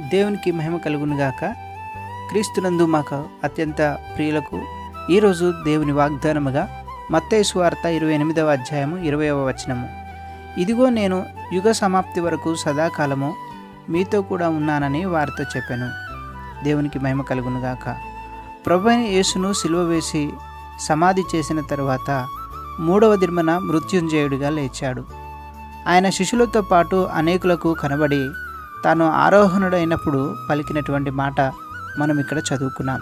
దేవునికి మహిమ కలుగునుగాక క్రీస్తునందు మాకు అత్యంత ప్రియులకు ఈరోజు దేవుని వాగ్దానముగా మత్తేసు వార్త ఇరవై ఎనిమిదవ అధ్యాయము ఇరవైవ వచనము. ఇదిగో నేను యుగ సమాప్తి వరకు సదాకాలము మీతో కూడా ఉన్నానని వారితో చెప్పాను. దేవునికి మహిమ కలుగునుగాక ప్రభు అయిన యేసును సిలువ వేసి సమాధి చేసిన తర్వాత మూడవ దిర్మన మృత్యుంజయుడిగా లేచాడు. ఆయన శిష్యులతో పాటు అనేకులకు కనబడి తాను ఆరోహణుడైనప్పుడు పలికినటువంటి మాట మనం ఇక్కడ చదువుకున్నాం.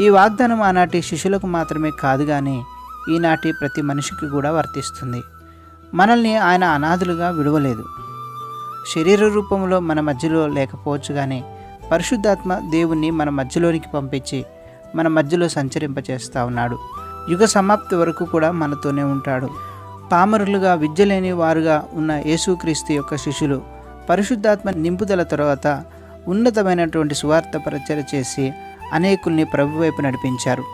ఈ వాగ్దానం ఆనాటి శిష్యులకు మాత్రమే కాదు కానీ ఈనాటి ప్రతి మనిషికి కూడా వర్తిస్తుంది. మనల్ని ఆయన అనాథులుగా విడవలేదు. శరీర రూపంలో మన మధ్యలో లేకపోవచ్చు కానీ పరిశుద్ధాత్మ దేవుణ్ణి మన మధ్యలోనికి పంపించి మన మధ్యలో సంచరింపచేస్తూ ఉన్నాడు. యుగ సమాప్తి వరకు కూడా మనతోనే ఉంటాడు. పామరులుగా విద్య లేని వారుగా ఉన్న యేసుక్రీస్తు యొక్క శిష్యులు పరిశుద్ధాత్మ నింపుదల తర్వాత ఉన్నతమైనటువంటి సువార్త పరిచయ చేసి అనేకుల్ని ప్రభు వైపు నడిపించారు.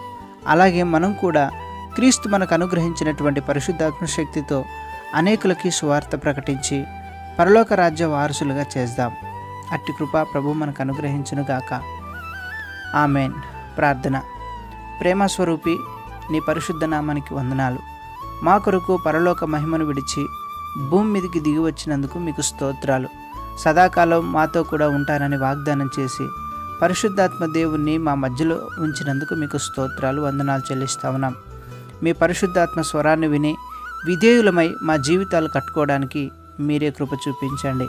అలాగే మనం కూడా క్రీస్తు మనకు అనుగ్రహించినటువంటి పరిశుద్ధాత్మ శక్తితో అనేకులకి సువార్త ప్రకటించి పరలోక రాజ్య వారసులుగా చేద్దాం. అట్టి కృప ప్రభు మనకు అనుగ్రహించునుగాక ఆమెన్. ప్రార్థన. ప్రేమ స్వరూపి నీ పరిశుద్ధ నామానికి వందనాలు. మా కొరకు పరలోక మహిమను విడిచి భూమి మీదకి దిగి వచ్చినందుకు మీకు స్తోత్రాలు. సదాకాలం మాతో కూడా ఉంటానని వాగ్దానం చేసి పరిశుద్ధాత్మ దేవుణ్ణి మా మధ్యలో ఉంచినందుకు మీకు స్తోత్రాలు వందనాలు చెల్లిస్తా ఉన్నాం. మీ పరిశుద్ధాత్మ స్వరాన్ని విని విధేయులమై మా జీవితాలు కట్టుకోవడానికి మీరే కృప చూపించండి.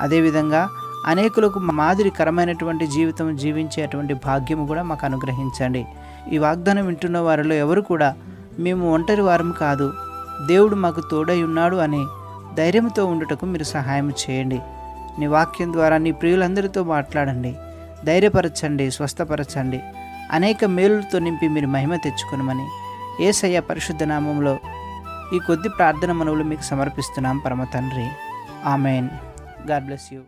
అదేవిధంగా అనేకులకు మాదిరికరమైనటువంటి జీవితం జీవించేటువంటి భాగ్యము కూడా మాకు అనుగ్రహించండి. ఈ వాగ్దానం వింటున్న వారిలో ఎవరు కూడా మేము ఒంటరి వారం కాదు దేవుడు మాకు తోడై ఉన్నాడు అని ధైర్యంతో ఉండుటకు మీరు సహాయం చేయండి. నీ వాక్యం ద్వారా నీ ప్రియులందరితో మాట్లాడండి. ధైర్యపరచండి స్వస్థపరచండి. అనేక మేలులతో నింపి మీరు మహిమ తెచ్చుకునమని ఏసయ్య పరిశుద్ధ నామంలో ఈ కొద్ది ప్రార్థన మనవులు మీకు సమర్పిస్తున్నాం పరమ తండ్రి. ఆమెన్. God bless you.